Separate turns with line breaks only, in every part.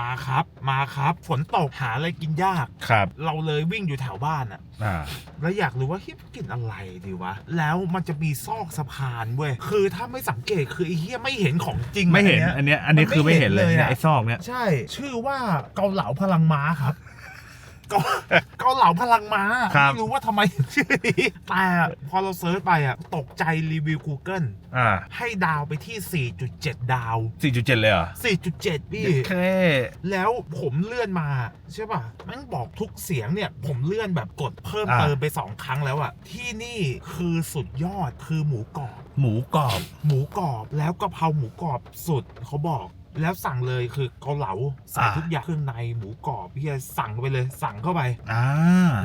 มาครับ มาครับ ฝนตกหาอะไรกินยาก
ครับ
เราเลยวิ่งอยู่แถวบ้านอะ
อ่า
แล้วอยากรู้ว่าเฮ้ยกินอะไรดีวะ แล้วมันจะมีซอกสะพานเว้ย คือถ้าไม่สังเกตคือไอ้เฮียไม่เห็นของจริง
ไม่เห็น
ย
อันเนี้ย อันนี้คือไม่เห็นเลย
มันไม่เห็นเลย
เนี่ย
อะ
ไอ้ซอกเนี้ย
ใช่ ชื่อว่าเกาเหลาพลังม้าครับ เกาเกาเหลาพลังม้า
ครับ
ไม่รู้ว่าทำไมถึงชื่อนี้แต่พอเราเซิร์ชไปอะ ตกใจรีวิว Google
อ่า
ให้ดาวไปที่ 4.7 ดาว
สี่จุดเจ็ดเลยเหรอ
4.7 พี่
แค่
แล้วผมเลื่อนมา ใช่ป่ะแมันบอกทุกเสียงเนี่ย ผมเลื่อนแบบกดเพิ่มเติมไปสองครั้งแล้วอะที่นี่คือสุดยอดคือหมูกรอบ
หมูกรอบ
หมูกรอบแล้วกะเพราหมูกรอบสุดเขาบอก แล้วสั่งเลยคือเกาเหลาใส่
อ่า
ทุกอย่างเครื่องในหมูกรอบพี่จะสั่งไปเลย สั่งเข้าไป
อ่า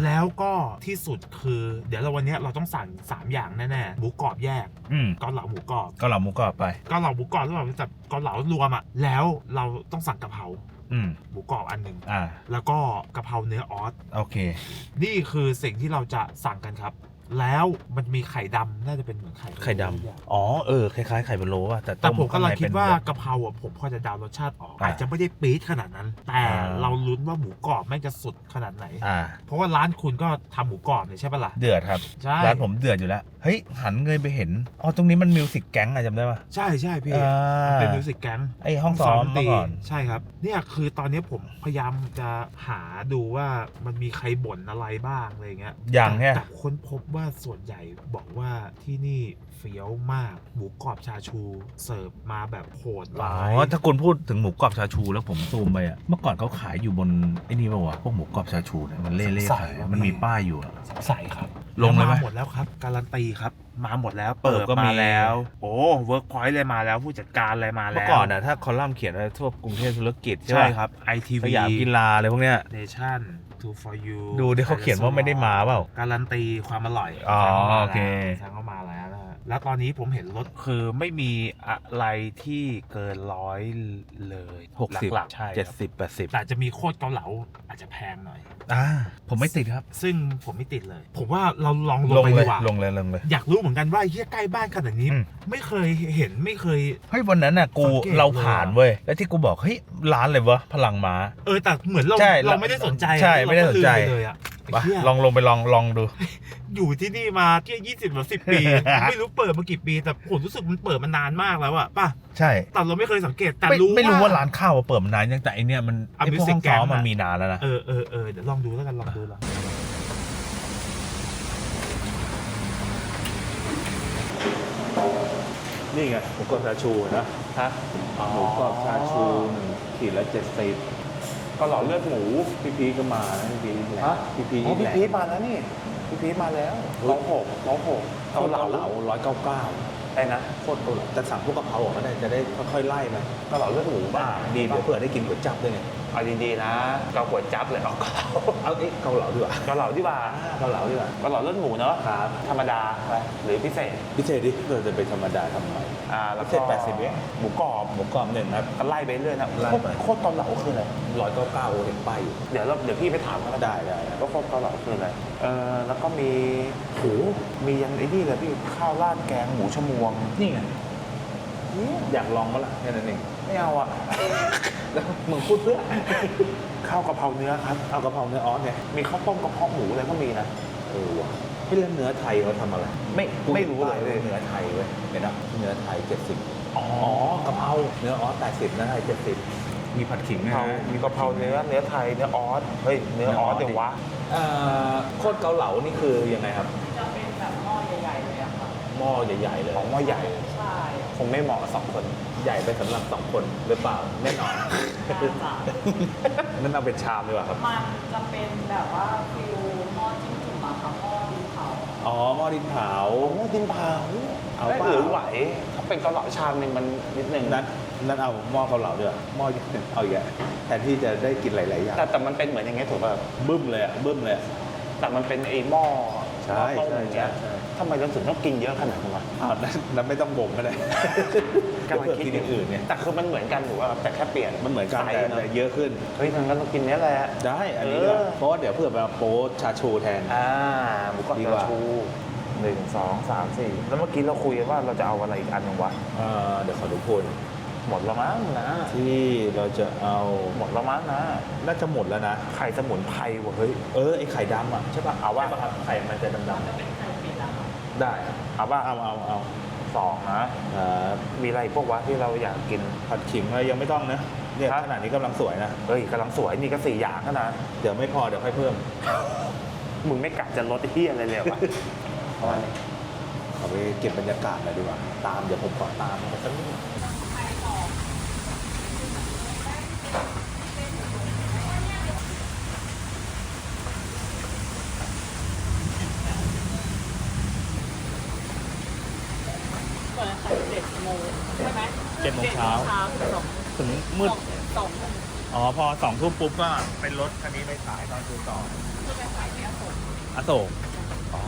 แล้วก็ที่สุดคือ เดี๋ยวเราวันเนี้ยเราต้องสั่ง 3 อย่างแน่ๆหมูกรอบแยก
อืม
เกาเหลาหมูกรอบ
ก็เหลาหมูกรอบไป
เกาเหลาหมูกรอบหรือเปล่าแต่เกาเหลารวมอะแล้วเราต้องสั่งกะเพรา
อืม
หมูกรอบอันหนึ่ง
อ่า
แล้วก็กะเพราเนื้อออส
โอเค
นี่คือสิ่งที่เราจะสั่งกันครับ แล้วมันมีไข่ดำน่าจะเป็นเหมือนไข่
ไข่ดำอ๋อเออคล้ายๆไข่พะโล้อะแต่
แต่
ต้ม
ผมกำลังคิดว่า
ข้งในเป็นแบบ
กะเพราอะผมพอจะเดารสชาติออก
อ่า
อาจจะไม่ได้ปี๊ดขนาดนั้น แต่
อ่า
เราลุ้นว่าหมูกรอบแม่งจะสุดขนาดไหน
อ่า
เพราะว่าร้านคุณก็ทำหมูกรอบเนี่ยใช่ปะล่ะ
เดือดครับ
ใช่
ร้านผมเดือดอยู่แล้ว เฮ้ย หันเงยไปเห็น อ๋อ ตรงนี้มันมิวสิกแก๊งอะจำได้ปะ
ใช่ใช่พี่
อ่า
เป็นมิวสิกแก๊ง
ไอห้องซ้อม
ด
เมื่อก่อน
ใช่ครับ เนี่ยคือตอนนี้ผมพยายามจะหาดูว่ามันมีใครบ่นอะไรบ้างอะไรเงี้ย
อย่าง
แต่
เนี่ย
แต่ค้นพบว่าส่วนใหญ่บอกว่าที่นี่เฟี้ยวมาก หมูกรอบชาชูเสิร์ฟมาแบบโหด
อ๋
ร้า
อ
ย
ถ้าคุณพูดถึงหมูกรอบชาชูแล้วผมซูมไปอะเมื่อก่อนเขาขายอยู่บนไอ้นี่ป่าวะพวกหมูกรอบชาชูเนี่ยมันเล่เล่ขายมันมีป้ายอยู่อะ
ใส่ครับ
ลงเลยไหม
มาหมดแล้วครับ การันตีครับ มาหมดแล้ว
เปิดก็มี
แล้ว โอ้เวิร์กพอยต์เลยมาแล้วผู้จัดการอะไรมาแล้ว
เมื่อก่อนอะถ้าคอลัมน์เขียนไว้ทั่วกรุงเทพธุรกิจใช่
ใช่
ปะ
ครับ ITV
สยามกีฬาอะไรพวกเนี้ย
เนชั่น Two for you
ดูดิเขาเขียนว่าไม่ได้มาเปล่า
การันตีความอร่อย
อ๋อ
แซงข้ามา
โอเค
แล้วแซงเข้ามาแล้วนะฮะ แล้วตอนนี้ผมเห็นรถคือไม่มีอะไรที่เกินร้อยเลย
หกสิบ
หลักๆใช่
เจ็ด
ครับ
สิบแปดสิบ
แต่จะมีโคตรเกาเหลาอาจจะแพงหน่อย
อ่าผมไม่ติดครับ
ซึ่งผมไม่ติดเลย ผมว่าเราลองล
ล
ง
ง
ไป
เล
ดี
ย
กว่า
ลงเลยลงเลย
อยากรู้เหมือนกันว่าไอ้เฮียใกล้บ้านขนาดนี้
อืม
ไม่เคยเห็นไม่เคย
เฮ้ยวันนั้นน่ะกู
สังเกต
เราผ่าน
เลยอะ
เว้ยแล้วที่กูบอกเฮ้ยร้านเลยวะพลังม้า
เออแต่เหมือนเรา
ใช่
เราไม่ได้สนใจอะ
ใช่ไม่ได้สนใจ
เราก็ลืปเลยอะไอ้
วะ
เหี้ย
ลองลงไปลองลองดู
อยู่ที่นี่มาเที่ยยี่สิบหรือสิบปี ไม่รู้เปิดมากี่ปีแต่ผมรู้สึกมันเปิดมานานมากแล้วอะป่ะ
ใช่
แต่เราไม่เคยสังเกตแต่
ไม่
รู้
ไม่รู้ว่า
ว่า
ร้านข้าวอะเปิดมานานยังแต่ไอเนี้ยมัน
อะ
ไอพวก
Music
ห้องซ้อม
Gang
มัน
อะ
มีนานแล้วนะ
เออเออเออเดี๋ยวลองดูแล้วกันลองดูแล้ว
นี่ไงหมูกรอบชาชูนะฮะหมูกรอบชาชูหนึ่งขีดละเจ็ดสิบก็หล่อเลือดหมูพี่พีชก็มานะพี่พีชแหละ
ฮะ
พี่พีช
อ๋อพี่
แหละ
พีทมาแล้วนี่พี่พีทมาแล้ว
ร้อยหกร้อยหก
เกาเหลา
เหลาร้อยเก้าเก้า
ไอ้นะ
โคตรเกาเหลาจะสั่งพวกกะเพราออกมาได้จะได้ค่อยๆไล่ไป
เกาเหลาเลือดหมู
บ้าดีเดี๋ยวเผื่อได้กินก๋วยจั๊บด้วยไง
เอาดีๆนะเกาหัวจับเลยเอาเกา
เอาเอ๊ะเกาเหลาดีกว่า
เกาเหลาดีกว่า
เกาเหลาดีกว่า
เกาเหลาเลือดหมูเนาะ
ครับ
ธรรมดาไปหรือพิเศษ
พิเศษดิเราจะไปธรรมดาทำไม
อ่าแล้ว
พิ
ก็
เศษแปดสิบเอง
หมูกรอบ
หมูกรอบหนึ่งครับ
ก็ไล่ไปเรื่อยนะ
ไล่
โคตร
ไป
โคตรเกาเหลาคืออะไร
ร้อยเก้าเก้าเห็นป้ายอยู่
เดี๋ยวเราเดี๋ยวพี่ไปถามเขาแล้วกัน
ได้ได้ได้
ว่าโคตรเกาเหลาคืออะไรเออแล้วก็มีโหมียันไอ้นี่เลยพี่ข้าวราดแกงหมูชมวง
นี่ไง อยากลองมั้ล่ะแค่นั้นเอง
ไม่เอาอะ
แล้วมึงพูดเพื่อ
ข้าวกะเพราเนื้อครับ
เอากะเพราเนื้อออสเนี่ย
มีข้าวต้มกระเพาะหมูอะไรก็มีนะ
เออว่ะพี่เล่นเนื้อไทยเขาทำอะไร
ไม่
กู
ไม่รู้เลย
เเนื้อไทยเว้ยเห็นนะเนื้อไทย70
อ๋อ
อ๋อกะเพราเนื้อออส80เนื้อไทย70มีผัดขิง
กะ
นะ
เพรามีกะเพราเนื้อเนื้อไทยเนื้อออสเฮ้ยเนื้อออสเดี๋ยววะ
เอ่อโคตรเกาเหลานี่คือยังไงครับ
จะเป็นแบบหม้อใหญ่ๆเลยอะค่ะ
หม้อใหญ่ๆเลย
ของหม้อใหญ่
ใช่
คงไม่เหมาะกับสองคน
ใหญ่ไปสำหรับสองคนหรือเปล่าแน่นอน
น่าจะ
นั่นเอาเป็นชามดีกว่าครับ
มันจะเป็นแบบว่าฟิลหม้อจิ้มจุ่มอะค่ะหม้อดินเผา
อ๋อหม้อดินเผา
โอ้ดินเผา
เอา
ได้
เปล่า
หรือไหวถ้าเป็นเกาเหลาชามหนึงมันนิดนึง
นั้นนั้นเอาหม้อเกาเหลาดีกว่าหม้อเอาอีกแล้วแทนที่จะได้กินหลายๆอย่าง
แต่แต่มันเป็นเหมือนอย่างเงี้ยถูกป่ะ
บึ้มเลยอะบึ้มเลยอะ
แต่มันเป็นไอ้หม้อ
ใช่
หม้อต้ม
ใช่
อย่างเงี้ย
ใช่
ทำไมเราถึงต้องกินเยอะขนาดนั้นวะ
อ้าวนั้นนั้นไม่ต้องบ่มก็ได้
กำลังคิด
กินอย่างอื่นเนี่ย
แต่คือมันเหมือนกันถูกป่ะแต่แค่เปลี่ยน
มันเหมือนกัน
ไซ
แต่
ส์เนอะ
แต่เยอะขึ้น
เฮ้ยทางนั้นต้องกินเนี้ยแหละ
ได้ อันนี้ดีกว่า
เออ
เพราะว่าเดี๋ยวเพื่อมาโป๊ชาชูแทน
อ่าหมูกรอบ
ดีกว่า
ชาชูหนึ่งสองสามสี่แล้วเมื่อกี้เราคุยกันว่าเราจะเอาอะไรอีกอันหนึงวะ
เอ่อเดี๋ยวขอดูโพล
หมดแล้วมั้งนะ
ที่เราจะเอา
หมดแล้วมั้งนะ
น่าจะหมดแล้วนะ
ไข่สมุนไพรว่ะเฮ้ย
เออ ไอไข่ดำอะใช่ป่ะ
เอาว่า
ใช่ป่ะครับไข่มันจะดำ
จะเป็นไข่เป็ดอะค่ะ
ๆ ได้
เอาว่า
เอาเอาเอา
สองนะ
ครับ
มีอะไรพวกวะที่เราอยากกิน
ผัดขิงอะไรยังไม่ต้องนะเนี่ย
ครับ
ขนาดนี้กำลังสวยนะ
เฮ้ยกำลังสวยนี่ก็สี่อย่างแล้วนะ
เดี๋ยวไม่พอเดี๋ยวค่อยเพิ่ม
มึงไม่กะจะลดไอ้เหี้ยอะไรเลยวะประมาณนี้
เอาไปเก็บบรรยากาศหน่อยดีกว่า ตามเดี๋ยวผมขอตามไปสักนิดนึง
เปิดขายเจ็ดโมงใช่ไหม
เจ็ดโมงเช้า
เช้า ถึงสอง
ถึงมืด
สองทุ่ม
อ๋อพอสองทุ่มปุ๊บก็เป็นรถคันนี้ไปขายตอนคืนต่อ
เพื่อไปขายเนี่ยผม
อโศกอ๋อ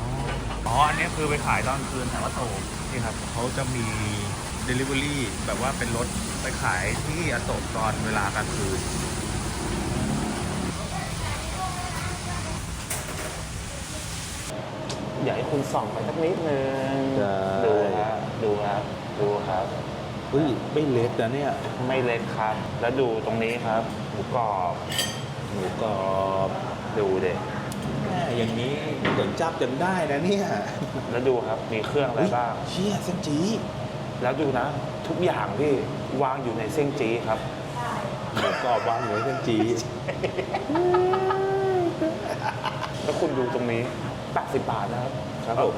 อ๋ออันนี้คือไปขายตอนคืนแถวอโศกนี่ครับเขาจะมี Delivery แบบว่าเป็นรถไปขายที่อโศกตอนเวลากลางคืน
อยากให้คุณส่องไปสักนิดนึง
ได้
ดูครับ ดูครับ ดูครับ
เฮ้ยไม่เล็กนะเนี่ย
ไม่เล็กครับ แล้วดูตรงนี้ครับ หมูกรอบ
หมูกรอบ
ดูเด็
แม่อย่างนี้เดี๋ยวจับจนได้นะเนี่ย
แล้วดูครับมีเครื่องอะไรบ้าง
เชี่ยเส้นจี
แล้วดูนะ ทุกอย่างพี่วางอยู่ในเส้นจี้ครับ
หมูกรอบวางอยู่ในเส้นจี
แล้วคุณดูตรงนี้ 80 บาทนะครับ
ครับผม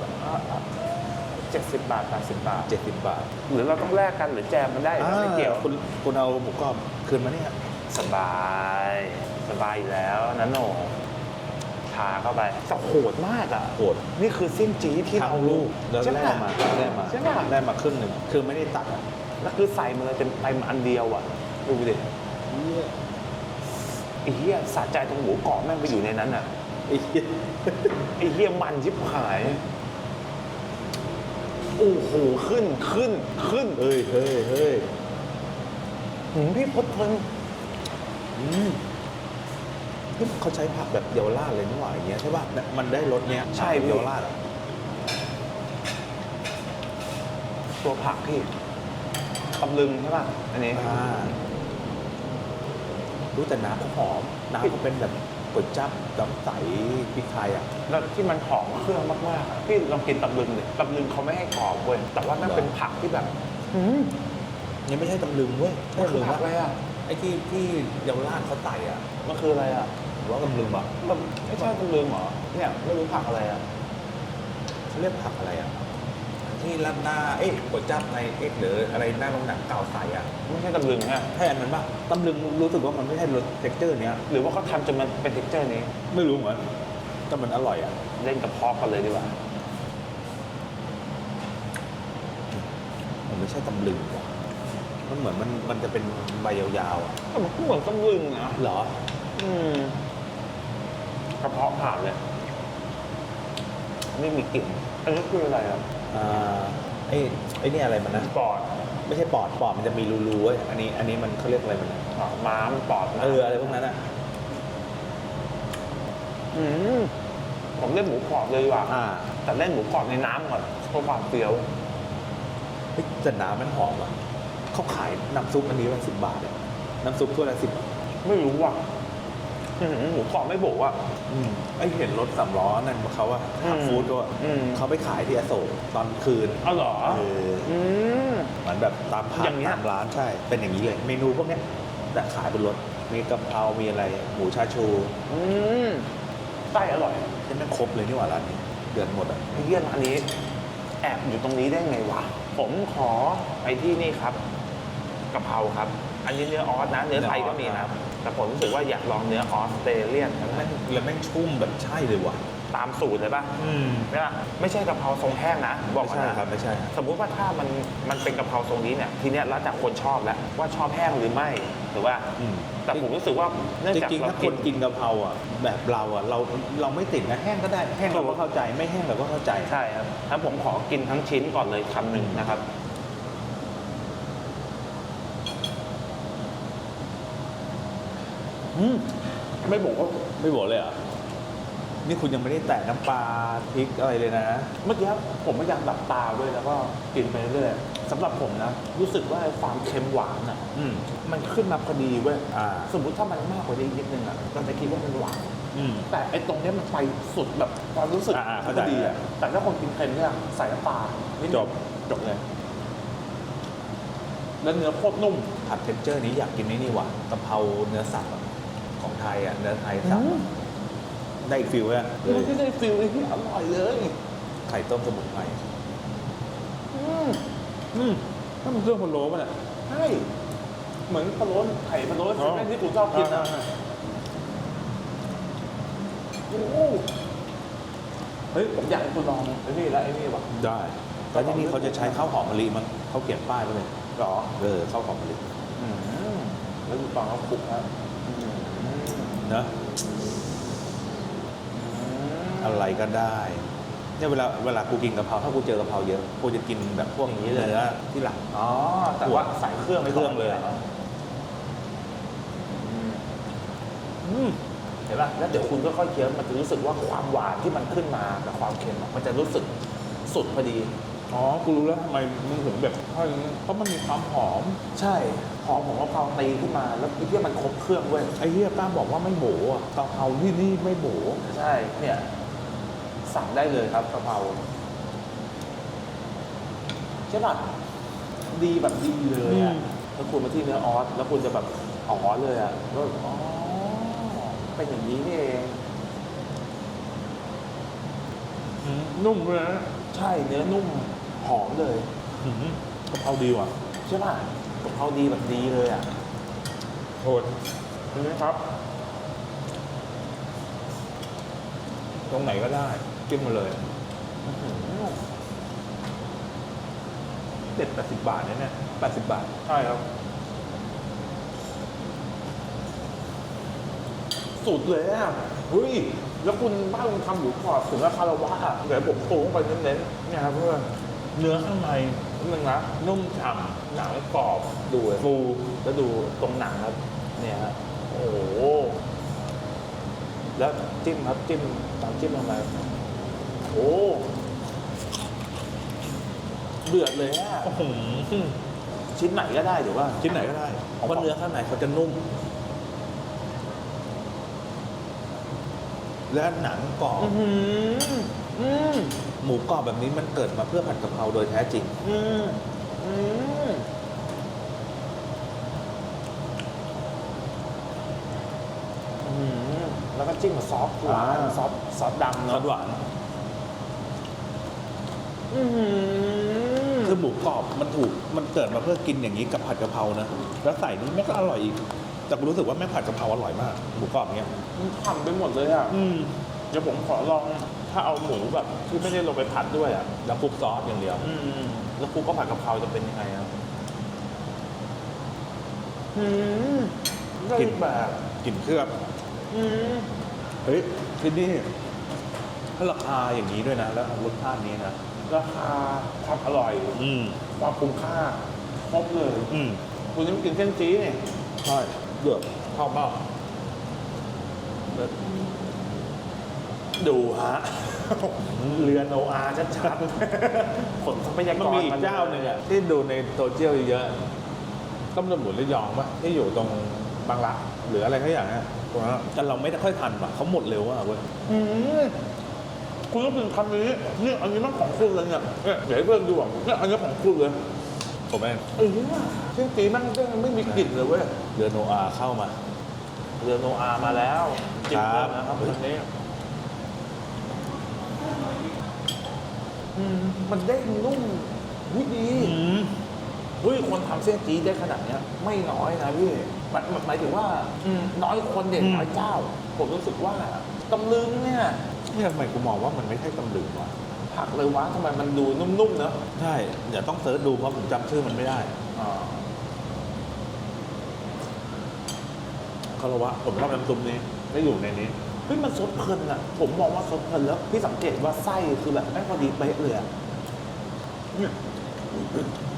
เจ็ดสิบบาท 80 บาท
เจ็ดสิบบาท
หรือเราต้องแลกกันหรือแจมมันได้เหรอไม่เกี่ยว
คุณคุณเอาหมูกรอบคืนมาเนี่ย
สบายสบายอยู่แล้วนะโหนทาเข้าไปแต่โหดมากอะ
โหด
นี่คือเส้นจี้ที่
ทั้
เรา
งลูกแล้ว
ใช่
แล่
ปะ
มาแล่มา
ใช่ปะ
แล่มาครึ่งหนึ่งคือไม่ได้ตัดอะ
แล้วคือใส่มาเลยเต็มเต็มอันเดียวอะดูดิไอ้เหี้ยสะใจตรงหมูกรอบแม่งไปอยู่ในนั้นอะ
ไอ้เหี้ย
ไอ้เหี้ยมันชิบหาย โอ้โหขึ้นขึ้นขึ้น
เฮ้ยเฮ้ยเฮ้ย
หืมพี่พดเพลิน
อืมนี่เขาใช้ผักแบบเยาวราชเลยนี่หว่าอย่างเงี้ยใช่ป่ะเนี่ยมันได้รสเนี้ย
ใช่
ผัก
พี่
เยาวราชอะ
ตัวผักพี่ตำลึงใช่ป่ะ อันนี้
อ่ารู้แต่น้ำเขาหอม น้ำเขาเป็นแบบ ก๋วยจั๊บน้ำใสพริกไทยอะ
แล้วที่มันหอมเครื่องมากๆอะพี่ลองกินตำลึงเลยตำลึงเขาไม่ให้กรอบเว้ยแต่ว่านั่น
เหรอ
เป็นผักที่แบบหืม
นี่ไม่ใช่ตำลึงเว้ยใช่
มันคือ
ตำลึง
ผักอะไรอะ
ไอ้ที่ที่เยาวราชเขาใส่อะ
มันคืออะไรอะ
หรือว่าตำลึงปะ
มันไม่ใช่ตำลึงเหรอเนี่ยไม่รู้ผักอะไรอะ
เขาเรียกผักอะไรอะ ที่ร้านหน้าเอ๊ะก๋วยจั๊บในเอ๊ะหรืออะไรหน้าโรงหนังเก่าใสอะ
ไม่ใช่ตำลึงฮะ
ใช่อันนั้นปะตำลึงรู้สึกว่ามันไม่ใช่รสเท็กเจอร์เนี้ย
หรือว่าเขาทำจนมันเป็นเท็กเจอร์นี้
ไม่รู้เหมือนแต่มันอร่อยอะ
เล่นกับพอกกันเลยดีกว่า
มันไม่ใช่ตำลึงว่ะมันเหมือนมันมันจะเป็นใบยาวๆอะ
แต่มันก็เหมือนตำลึงนะ
เหรอ
อืมกระเพาะผ่านเลย ไม่มีกลิ่นอันนี้คืออะไรอะ
อ่าไอ้ไอ้นี่อะไรมันนะ
ปอด
ไม่ใช่ปอดปอดมันจะมีรูๆเว้ยอันนี้อันนี้มันเขาเรียกอะไรมันนะ
อะม้ามปอดนะ
เอออะไรพวกนั้นอะ
อืมผมเล่นหมูกรอบเลยดีกว่า
อ่า
แต่เล่นหมูกรอบในน้ำก่อนเพื่อความเปรี้ยว
เฮ้ยแต่น้ำมันหอมอะเขาขายน้ำซุปอันนี้มันสิบบาทเนี่ยน้ำซุปถ้วยละสิบ
ไม่รู้ว่ะ อื้อหือหมูกรอบไม่โบกอะ
ไอเห็นรถสามล้อนั่นเขาว่า
อืม
ขับฟู้ดด้วย
อืม
เขาไปขายที่อโศกตอนคืน
เอาเหรอ
เออ
อืม
เหมือนแบบตามผั
อบย่างเงี้ย
ตามร้านใช่ เป็นอย่างนี้เลย เมนูพวกเนี้ยแต่ขายบนรถมีกะเพรา มีอะไร หมูชาชู
อืมไส้อร่อย
นี่แม่งครบเลยนี่หว่าร้านนี้เดือนหมดอะ
ไอ้เยี่ยร้านนี้ แอบอยู่ตรงนี้ได้ไงวะ ผมขอไปที่นี่ครับกะเพราครับ อันนี้เนื้อออสนะ เนื้อไทยก็มีนะ แต่ผมรู้สึกว่าอยากลองเนื้อออสเตรเลียนทั้ง
แม่
นั้น
งแล้วแม่งชุ่มแบบใช่เลยว่ะ
ตามสูตรเลยป่ะ
อืม
ไม่ล่ะไม่ใช่กะเพราทรงแห้งนะ บอก
ไม่
ก่อน
ใช่
นะครับ
ไม่ใช่ครับ
สมมุติว่าถ้ามันมันเป็นกะเพราทรงนี้เนี่ยทีเนี้ยแล้วแต่คนชอบแล้วว่าชอบแห้งหรือไม่ถือว่า
อืม
แต่ผมรู้สึกว่าเนื่อง
จ
จาก
ริงๆ
เรา
ถ้าค
กิน
นกินกะเพราอะแบบเราอะเราเราไม่ติดนะแห้งก็ได้แห้งเราก็เข้าใจไม่แห้งเราก็เข้าใจ
ใช่ครับถ้าผมขอกินทั้งชิ้นก่อนเลยคำหนึ่งนะครับ
อืม
ไม่บอกว่า
ไม่บอกเลยเหรอะนี่คุณยังไม่ได้แตะน้ำปลาพริกอะไรเลยนะ
เมื่อกี้ผมพยายามหลับตาด้วยแล้วก็กินไปเรื่อยสำหรับผมนะ รู้สึกว่าความเค็มหวานอะ
อืม
มันขึ้นมาพอดีเว้ย
อ่า
สมมุติถ้ามันมากกว่านี้อีกนิดนึงอะเราจะคิดว่ามันหวาน
อืม
แต่ไอ้ตรงเนี้ยมันไปสุดแบบความรู้สึก
อ่าๆเข้าใจ
พอดีอะแต่ถ้าคนกินเค็มเนี่ยใส่น้ำปลานิดนึง
จบ
จบเลย แล้วเนื้อโคตรนุ่ม
ผัดเทนเจอร์นี้อยากกินนี่นี่หว่ะกะเพราเนื้อสับอะ ของไทยอะเนื้อไทยสับอะได้อีกฟิลอะ
มันที่ได้ฟิลที่อร่อยเลย
ไข่ต้มสมุนไพร
อืม
อืมถ้ามันเครื่องพะโล้ป่ะเนี่ย
ใช่เหมือนพะโล้ไข่พะโล้
อ๋อ
เส้นที่กูชอบกินอะ
อ่า
โอ้โหเฮ้ยผมอยากให้คุณลองไอ้นี่แล้วไอ้นี่ว่ะ
ได้แล้วที่นี่เขาจะใช้ข้าวหอมมะลิมั้งเขาเขียนป้ายไว้เลย
หรอ
เออข้าวหอมมะลิ
อืมแล้วดูตอนเขาคลุกนะอืม
เนอะอะไรก็ได้เนี่ยเวลาเวลากูกินกะเพราถ้ากูเจอกะเพราเยอะกูจะกินแบบพวกนี้เลยนะที่หลัง
อ๋อ แต่ว่าใส่เครื่องไม่
เครื่องเลย
อืมเห็นป่ะแล้วเดี๋ยวคุณก็ค่อยๆเคี้ยวมันจะรู้สึกว่าความหวานที่มันขึ้นมากับความเค็มอะมันจะรู้สึกสุดพอดี
อ๋อกูรู้แล้วทำไมมึงถึงแบบเพราะมันมีความหอม
ใช่หอมของกะเพราตีขึ้นมา แล้วไอ้ที่มันครบเครื่องเว้ย
ไอ้เหี้ยป้าบอกว่าไม่โบอะกะเพราที่นี่ไม่โบ
ใช่เนี่ยสั่งได้เลยครับกะเพราใช่ป่ะดีแบบดีเลยอะแล้วคุณมาที่เนื้อออสแล้วคุณจะแบบอ๋อเลยอะก็อ๋อเป็นอย่างนี้นี่เอง
นุ่มเลยนะ
ใช่เนื้อนุ่ม หอมเลย
หืมกะเพราดีว่ะ
ใช่ป่ะกะเพราดีแบบดีเลยอะ
โทษ
เห็นไหมครับ
ตรงไหนก็ได้จิ้มมาเลย
อื้อหือ
เด็ด80บาทเนี่ยเนี่ย80บาท
ใช่ครับ สุดเลยอะเฮ้ย แล้วคุณบ้านคุณทำอยู่ก่อนถึงราคารวะอะเดี๋ยวผมโค้งไปเน้นๆเนี่ยครับเพื่อน
เนื้อข้างใน
นิดนึงนะ
นุ่มฉ่
หนังกรอบดูเลยำ
ฟู
แล้วดูตรงหนังครับ เนี่ยฮะโอ้โหแล้วจิ้มครับจิ้มตามจิ้มลงไปโอ้เดือดเลยฮะ
อื้อหือ
ชิ้นไหนก็ได้หรือว่า
ชิ้นไหนก็ได้เพราะเนื้อข้างในเขาจะนุ่ม และหนังกรอบ
อือหืออืม
หมูกรอบแบบนี้มันเกิดมาเพื่อผัดกะเพราโดยแท้จริง
อืมอืมอืมแล้วก็จิ้มกับซอสหวาน
อ่า
ซอสซอสดำ
ซอ
เนาะ
สหวาน
อืม
คือหมูกรอบมันถูกมันเกิดมาเพื่อกินอย่างนี้กับผัดกะเพรานะแล้วใส่นี่แม่งก็อร่อยอีก แต่กูรู้สึกว่าแม่งผัดกะเพราอร่อยมากหมูกรอบเนี้ย
มันทำไปหมดเลยอะ
อืม
เดี๋ยวผมขอลองถ้าเอาหมูแบบที่ไม่ได้ลงไปผัดด้วยอะ
แล้วคลุกซอสอย่างเดียว
อืมแล้วครูก็ผัดกะเพราจะเป็นยังไงอะอืมได้
กลิ่น
แบบ
กลิ่นเครื่อง
อืม
เฮ้ยที่นี่ถ้าราคาอย่างนี้ด้วยนะ แล้วรสชาตินี้นะ
ราคาความอร่อย
อืม
ความคุ้มค่าครบเลย
อืม
คุณจะไม่กินเส้นจี้เนี่ย
ใช่ เดือดชอบมาก
ดูฮะ เรือโนอาชัดๆผลทรัพยาก
มัน
ร
มีอีกเจ้าหนึ่งอะที่ดูในโซเชียลเยอะๆต้มเลือดหมูระยองปะที่อยู่ตรงบางรักหรืออะไรทักอย่างเนี่ยตรงนั้นอะแต่เราไม่ได้ค่อยทันปะเขาหมดเร็วอะเว้ย
อืมคุณต้องกินคำนี้เนี่ยอันนี้มันของคุณเลยเนี่ยเนี่ยเดี๋ยวให้เพื่อนดูอะเนี่ยอันนี้ของคุณเลย
ผมเอง
เออเส้นจีมันไม่มีกลิ่นเลยเว้ย
เรือโนอาเข้ามา
เรือโนอามาแล้วจริง
ครับ
ๆนะครับวันนี้อืมมันเด้งนุ่มวิดี
อืม
เฮ้ยคนทำเส้นจีได้ขนาดเนี้ย ไม่น้อยนะพี่หมายหมายถึงว่าอืมน้อยคนเด่นน้อยเจ้า ผมรู้สึกว่าตำลึงเนี่ย
นี่ทำไมกูมองว่ามันไม่ใช่ตำลึงวะ
ผักเลยวะทำไมมันดูนุ่มๆเนอะ
ใช่เดี๋ยวต้องเซิร์ชดูเพราะผมจำชื่อมันไม่ได้
อ่า
คารวะผมชอบน้ำซุปนี้ไม่อยู่ในนี้
เฮ้ยมันซดเพลินอะผมมองว่าซดเพลินแล้วพี่สังเกตว่าไส้คือแบบไม่งพอดีเป๊ะเลยอะเนี่ย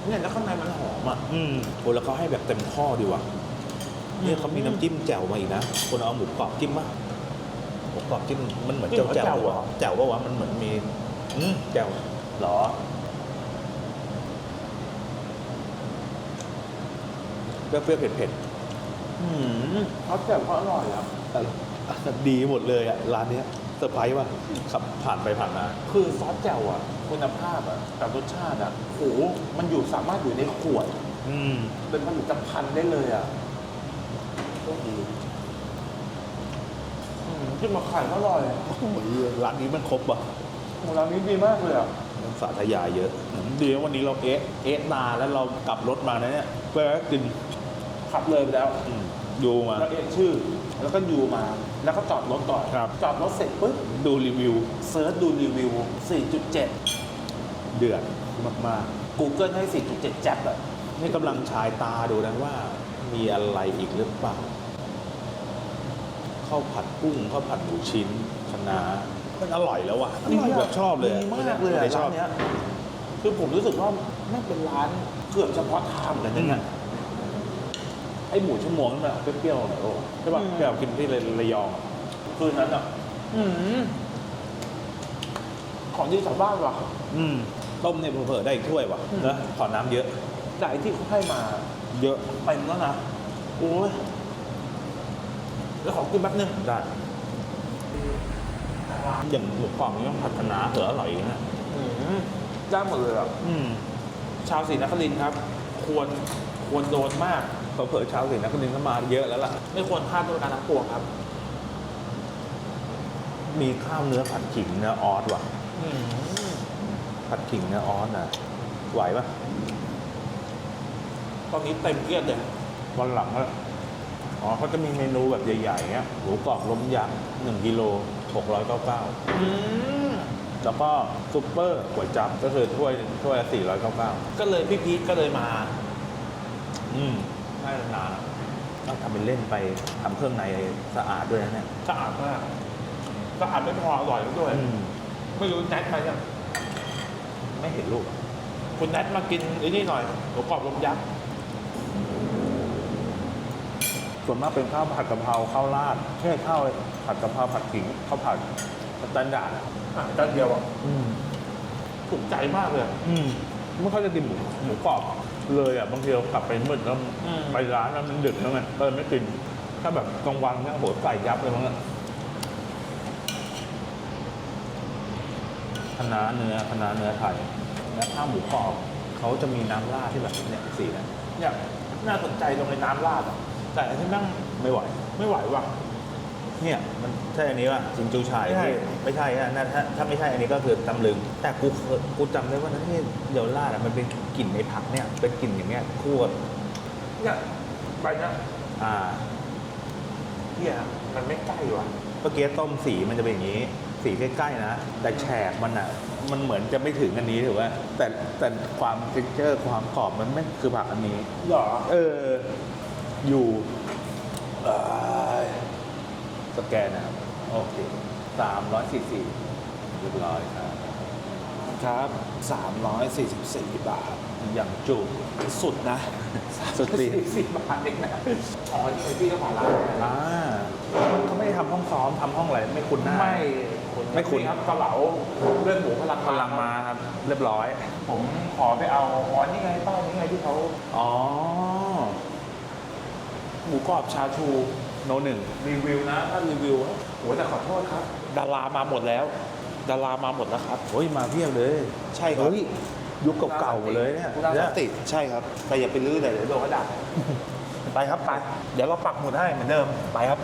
เนี่ยแล้วข้างในมันหอมอะ
อืมโอ้แล้วเขาให้แบบเต็มข้อดีว่ะเนี่ยเขามีน้ำจิ้มแจ่วมาอีกนะคนเอาหมูกรอบจิ้มปะหมูกรอบจิ้มมันเหมือนแจ่วแจ่วอะแจ่วว่าวะมันเหมือนมี อืมแจ่ว
เหรอ
อเปรี้ยวๆเผ็ด
อืมเขาแจ่วเขาอร่อยอะ
ๆแต่ดีหมดเลยอะ ร้านเนี้ยเซอร์ไพรส์ว่ะขับผ่านไปผ่านมา
คือซอสแจ่วอะ คุณภาพอะกับรสชาติอะโอ้โหมันอยู่สามารถอยู่ในขวด
อืม
เป็นผลิตภัณฑ์ได้เลยอะโคตรดีอืมที่มาขายก็อร่อย
โอ้โหร้านนี้มันครบว่ะ
โอ้ร้านนี้ดีมากเลยอะ
น้ำสาธยายเยอะ ดีนะวันนี้เราเอ๊ะเอ๊ะนานแล้วเรากลับรถมานะเนี่ยเพื่อกิน
ขับเลยไปแล้ว
อืมดูมา
แล้วเอ็นชื่อ แล้วก็ยูมา แล้วก็จอดรถก่อน
ครับ
จอดรถเสร็จปุ๊บ
ดูรีวิว
เซิร์ชดูรีวิว 4.7
เดือดมาก
Google ให้ 4.7แจ็บอะ
ๆ นี่กำลังชายตาดูนะว่า มีอะไรอีกหรือเปล่าข้าวผัดกุ้งข้าวผัดหมูชิ้นคะน้า มันอร่อยแล้วอะอร่อยแบบชอบเลย
ดีมากเลยอะ
ช
ร้า
อบ
นเนี้ยคือผมรู้สึกว่าไม่งเป็นร้านเกือบเฉพาะทางเหมือนกันนะเนี่ย
ไอหมูชั่วโมงนั่นแหละเปรี้ยวๆหน่อยโอ้ใช่ป่ะ
อืม
ที่เรากินที่ระยอง
คืนนั้นอะ อืมของดีจากบ้านว่ะ
อืมต้มเนี่ยเผลอๆได้อีกถ้วยว่ะ
อืม
นะขอน้ำเยอะ
แต่ไอ้ที่เขาให้มา
เยอะ
เต็มแล้วนะโอ้ยแล้วขอกินแป๊บนึง
ได้ อย่างหมูกรอบนี่ต้องผัดคะน้าเผื่ออร่อยอย่างนี้นะ
อืมได้หมดเลยอะ
อืม
ชาวศรีนครินทร์ครับ ควรควรโดนมาก
เผลอๆเช้าสินักเรียนก็มาเยอะแล้วล่ะ
ไม่ควรพลาดด้วยการทั้งปวงครับ
มีข้าวเนื้อผัดขิงเนื้อออสว่ะ
อืม
ผัดขิงเนื้อออสน่ะ ไหวปะ
ตอนนี้เต็มเกียรเลย
วันหลังก็อ๋อเขาจะมีเมนูแบบใหญ่ๆเงี้ยหมูกรอบล้มยักษ์หนึ่งกิโล หกร้อยเก้าเก้า
อืม
แล้วก็ซุปเปอร์ก๋วยจั๊บก็คือถ้วยถ้วยละสี่ร้อยเก้าเก้า
ก็เลยพี่พีทก็เลยมา
อืมน่าจะนานต้องทำเป็นเล่นไปทำเครื่องในสะอาดด้วยนะเนี่ย
สะอาดมากสะอาดไม่พออร่อยด้วย
อืม
ไม่รู้แนทมายัง
ไม่เห็นรูป
คุณแนทมากินไอ้นี่หน่อยหมูกรอบลมยักษ์
ส่วนมากเป็นข้าวผัดกะเพราข้าวราดแค่ข้าวผัดกะเพราผัดขิงข้าวผัดสแตนดาร์ดอะ
อะจานเดียวอะ
อืม
ถูกใจมากเลย
อืมไม่ค่อยจะกินหมูหมูกรอบเลยอะบางทีเรากลับไปมืดแล้ว
อืม
ไปร้านแล้วมันดึกแล้วไงก็เลยไม่กิน ถ้าแบบกลางวันเนี่ยโหใส่ยับเลยมั้งอะคณะน้าเนื้อคณะน้าเนื้อไทยและข้าวหมูกรอบเขาจะมีน้ำราดที่แบบเนี่ยสีนะ
เนี่ยน่าสนใจตรงในน้ำราดอะ แต่อันที่แม่ง
ไม่ไหว
ไม่ไหวว่ะ
เนี่ยมันใช่อันนี้ป่ะจิงจูชาย
ไม่ใช่
ที่ไม่ใช่อะน่าถ้าถ้าไม่ใช่อันนี้ก็คือตำลึง แต่กูเคยกูจำได้ว่านั่นที่เยาวราชอะมันเป็นกลิ่นในผักเนี่ย เป็นกลิ่นอย่างเงี้ยคู่กับ
เนี่ยไปเนี่ย
อ่า
เฮียมันไม่ใกล้ว่ะ
เมื่อกี้ต้มสีมันจะเป็นอย่างนี้ สีใกล้ๆนะ แต่แฉกมันอะ มันเหมือนจะไม่ถึงอันนี้ถือว่า แต่แต่ความเท็กเจอร์ความกรอบมันไม่คือผักอันนี้
เหรอ
เออ อยู่เอ้ยสแกนนะครับ โอเคสามร้อยสี่สี่เรียบร้อยครับ
ครับ 344 บาท
อย่างจุ
สุดนะ
สุดตีน
สี่บาทเองนะอ๋อนี่คือพี่เจ้าของร้าน
อ่าเขาไม่ได้ทำห้องซ้อมทำห้องอะไรไม่คุ้นหน้า
ไม่
ไม่คุ้น
ครับเกาเหลาเลือดหมูพลัง
พลังมาครับ เรียบร้อย
ผมขอไปเอาอ๋อนี่ไงป้ายนี่ไงที่เขา
อ๋อ
หมูกรอบชาชู
โนหนึ่ง
รีวิวนะถ้ารีวิวโหแต่ขอโทษครับ ดารามาหมดแล้ว ดารามาหมดแล้วครับ
โอ้ยมาเพียบเลย
ใช่ครับ
เฮ้ยยุคเก่าๆหมดเลยเนี่ย
คุณอาสนติใช่ครับ แต่อย่าไปลื้อเลยเดี๋ยวโดนเขาด่าไปครับไป เดี๋ยวเราปักหมุดให้เหมือนเดิมไปครับ